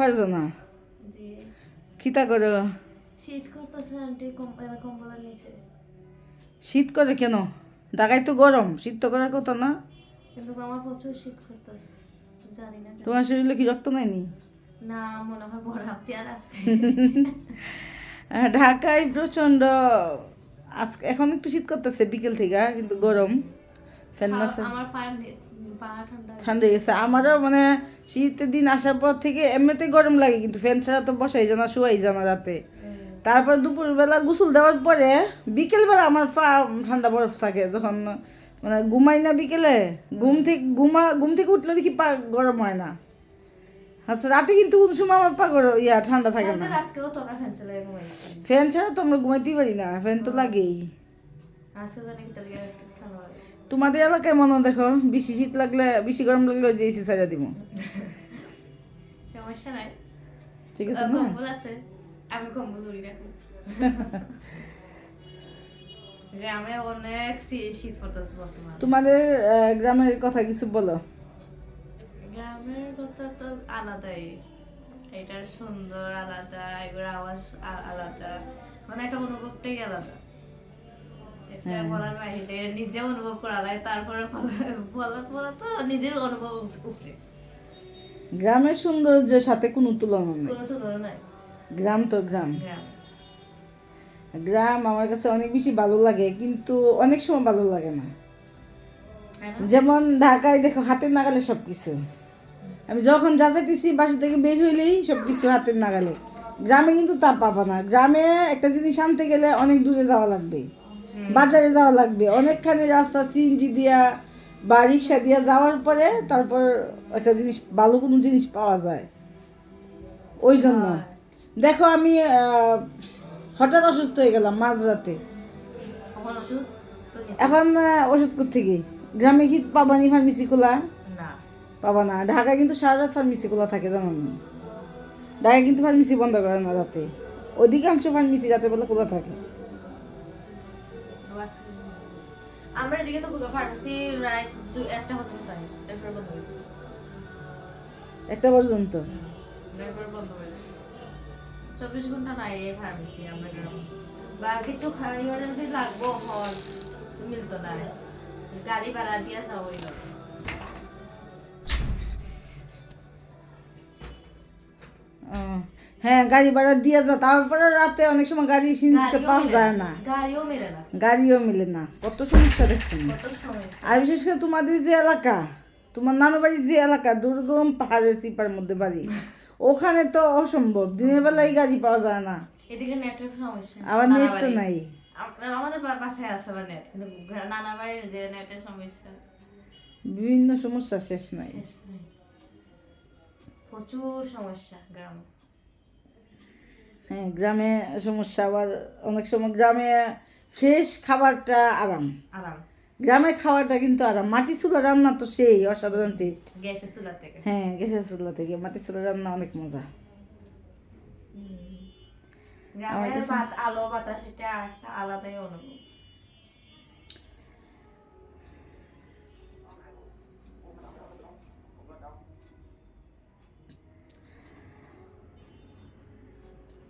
ফারজানা জি। খিতা করো? শীত করতেছে আন্টি কম্বলের নিচে। শীত করে কেন? ঢাকায় তো গরম শীত তো করার কথা না? কিন্তু আমার প্রচুর শীত করতেছে জানি না তোমার শরীরে কি রক্ত নেয়নি না মনে হয় বড় হাতিয়ার আছে। ঢাকায় প্রচণ্ড আজকে এখন একটু শীত করতেছে বিকেল থেকে কিন্তু গরম। ফ্যান না আমার পা নে- পা ঠান্ডা হয়ে গেছে। আমারও মানে শীতের দিন আসার পর থেকে এমনিতে গরম লাগে কিন্তু ফ্যান ছাড়া তো বসাই যায় না শুয়াই যায় না রাতে। তারপর দুপুরবেলা গোসল দেওয়ার পরে বিকেলবেলা আমার পা ঠান্ডা বরফ থাকে যখন মানে ঘুমাই না বিকেলে ঘুম থেকে ঘুমা ঘুম থেকে উঠলে দেখি পা গরম হয় না। আচ্ছা রাতে কিন্তু কোন সময় আমার পা গরম ইয়া ঠান্ডা থাকে না। ফ্যান ছাড়া তো আমরা ঘুমাইতেই পারি না ফ্যান তো লাগেই। তোমাদের এলাকায় মনে দেখো বেশি শীত লাগলে বেশি গরম লাগলে যে এসি ছাড়া দিব। সমস্যা নাই। ঠিক আছে না? কম্বল আছে। আমি কম্বল উড়ি রাখব গ্রামে অনেক শীত পড়তেছে বর্তমানে। তোমাদের গ্রামের কথা কিছু বলো। গ্রামের কথা তো আলাদাই। এটার সুন্দর আলাদা এগুলোর আওয়াজ আলাদা। মানে একটা অনুভবটাই আলাদা। এটা হ্যাঁ। বলার বাইরে নিজে অনুভব করা লাগে তারপরে বলা তো নিজের অনুভব গ্রামের সৌন্দর্যের সাথে কোনো তুলনা নেই। কোনো তুলনা নাই। গ্রাম তো গ্রাম। গ্রাম। আমার কাছে অনেক বেশি ভালো লাগে কিন্তু অনেক সময় ভালো লাগে না। যেমন ঢাকায় দেখো হাতের নাগালে সব কিছু আমি যখন যা চাইতেছি বাসা থেকে বের হইলেই সব কিছু হাতের নাগালে। গ্রামে কিন্তু তা পাবা না। গ্রামে একটা জিনিস আনতে গেলে অনেক দূরে যাওয়া লাগবে। বাজারে যাওয়া লাগবে। অনেকখানি রাস্তা সিএনজি দিয়া বা রিক্সা দিয়া যাওয়ার পরে তারপর একটা জিনিস ভালো কোনো জিনিস পাওয়া যায়। ওই জন্য। দেখো আমি হঠাৎ অসুস্থ হয়ে গেলাম মাঝরাতে। ওষুধ। এখন ওষুধ থেকে গ্রামে কি পাবানি ফার্মেসি খোলা? পাবা না। ঢাকায় কিন্তু সারা রাত ফার্মেসি খোলা থাকে জানো না? ঢাকায় কিন্তু ফার্মেসি বন্ধ করে না রাতে। অধিকাংশ ফার্মেসি রাতে বেলা খোলা থাকে। ও আমরা এদিকে তো ফার্মেসি রাত দু একটা পর্যন্ত তাই এরপর বন্ধ হয়ে। একটা পর্যন্ত? এরপর বন্ধ হয়ে চব্বিশ ঘণ্টা নাই এই ফার্মেসি আমরা বা কিছু ইমার্জেন্সি লাগবো হল মিলতো না। গাড়ি ভাড়া দিয়া যাব লাগে হ্যাঁ গাড়ি ভাড়া দিয়ে যা তারপরে রাতে অনেক সময় গাড়ি গাড়িও পাওয়া যায় না গাড়িও মেলে না। গাড়িও মিলে না কত সমস্যা দেখছেন? আর বিশেষ করে তোমাদের যে এলাকা তোমার নানু বাড়ির যে এলাকা দুর্গম পাহাড়ের চিপার মধ্যে বাড়ি ওখানে তো অসম্ভব দিনের বেলায় গাড়ি পাওয়া যায় না। এদিকে নেটের সমস্যা আবার নেট তো নাই। আমাদের বাসায় আছে বা নেট কিন্তু নানা বাড়ির যে নেটের সমস্যা। বিভিন্ন সমস্যা শেষ নাই। প্রচুর সমস্যা গ্রাম। হ্যাঁ গ্রামে সমস্যা আবার অনেক সময় গ্রামে ফ্রেশ খাবারটা আরাম। আরাম। গ্রামে খাওয়াটা কিন্তু আরাম। মাটি চুলা রান্না তো সেই অসাধারণ টেস্ট গ্যাসের চুলা থেকে। হ্যাঁ গ্যাসের চুলা থেকে। মাটি চুলা রান্না অনেক মজা। গ্রামের ভাত আলো বাতাস এটা একটা আলাদাই অনুভব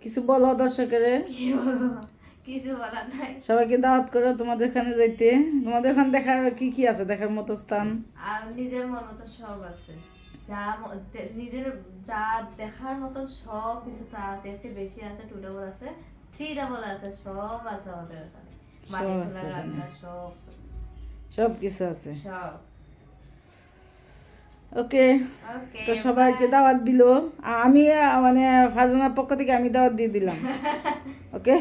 কিছু বলো দর্শকের? কিছু বলার নাই। সবাইকে দাওয়াত করো তোমাদের ওখানে যাইতে। তোমাদের ওখানে দেখার কি কি আছে? দেখার মতো স্থান? আর নিজের মন মতো সব আছে। যা নিজের যা দেখার মতো সব কিছু তা আছে। এর চেয়ে বেশি আছে টু ডাবল আছে থ্রি ডাবল আছে সব আছে আমাদের আছে। সব কিছু আছে। সব। ওকে? তো সবাইকে দাওয়াত দিল। আমি মানে ফাজনার পক্ষ থেকে আমি দাওয়াত দিয়ে দিলাম। ওকে?